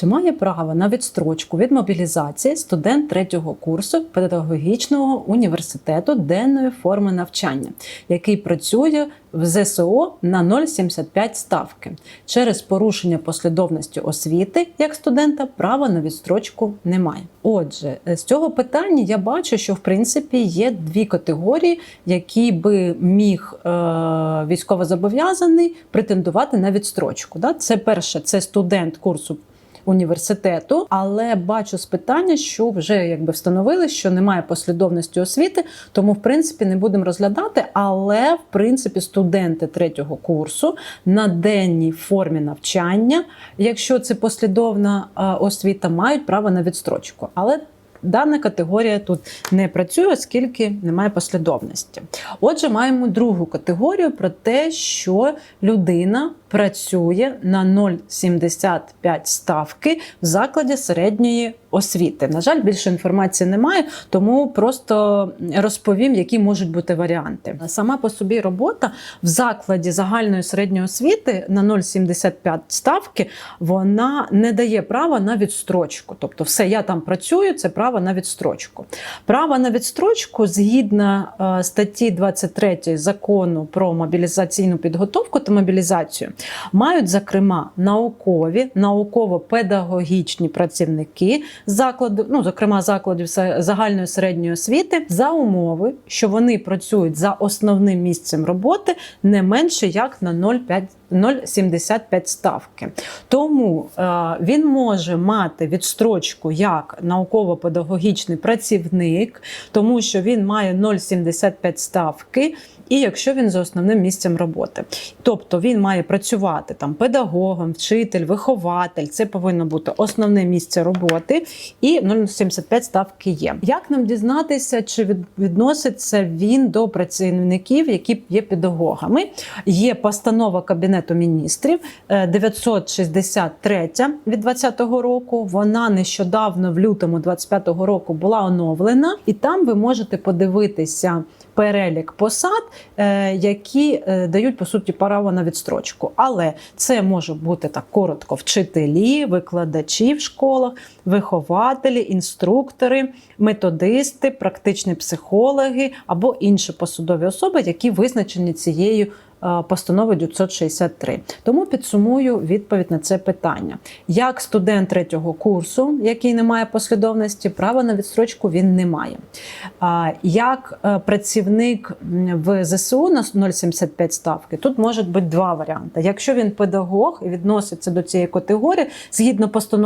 Чи має право на відстрочку від мобілізації студент третього курсу педагогічного університету денної форми навчання, який працює в ЗСО на 0,75 ставки через порушення послідовності освіти як студента права на відстрочку немає. Отже, з цього питання я бачу, що в принципі є дві категорії, які би міг е, військовозобов'язаний претендувати на відстрочку. Да? Це перше, це студент курсу університету, але бачу з питання, що вже якби встановили, що немає послідовності освіти, тому в принципі не будемо розглядати. Але в принципі студенти третього курсу на денній формі навчання, якщо це послідовна освіта, мають право на відстрочку. Але Дана категорія тут не працює, оскільки немає послідовності. Отже, маємо другу категорію про те, що людина працює на 0,75 ставки в закладі середньої освіти. На жаль, більше інформації немає, тому просто розповім, які можуть бути варіанти. Сама по собі робота в закладі загальної середньої освіти на 0,75 ставки вона не дає права на відстрочку. Тобто, все, я там працюю, це право на відстрочку. Право на відстрочку згідно е, статті 23 закону про мобілізаційну підготовку та мобілізацію мають зокрема наукові, науково-педагогічні працівники закладу, ну зокрема закладів загальної середньої освіти, за умови, що вони працюють за основним місцем роботи не менше як на 0,5 0,75 ставки. Тому е, він може мати відстрочку як науково-педагогічний працівник, тому що він має 0,75 ставки. І якщо він за основним місцем роботи, тобто він має працювати там педагогом, вчитель, вихователь, це повинно бути основне місце роботи, і 0,75 ставки є. Як нам дізнатися, чи відноситься він до працівників, які є педагогами? Є постанова Кабінету міністрів е, 963 від 2020 року. Вона нещодавно, в лютому 2025 року, була оновлена, і там ви можете подивитися перелік посад, е, які е, дають по суті право на відстрочку. Але це може бути так коротко: вчителі, викладачі в школах, вихователі, інструктори, методисти, практичні психологи або інші посадові особи, які визначені цією. Е, Постанови 963. Тому підсумую відповідь на це питання. Як студент третього курсу, який не має послідовності, права на відстрочку він не має. Як е, працівник в ЗСУ на 0,75 ставки, тут можуть бути два варіанти. Якщо він педагог і відноситься до цієї категорії, згідно постанови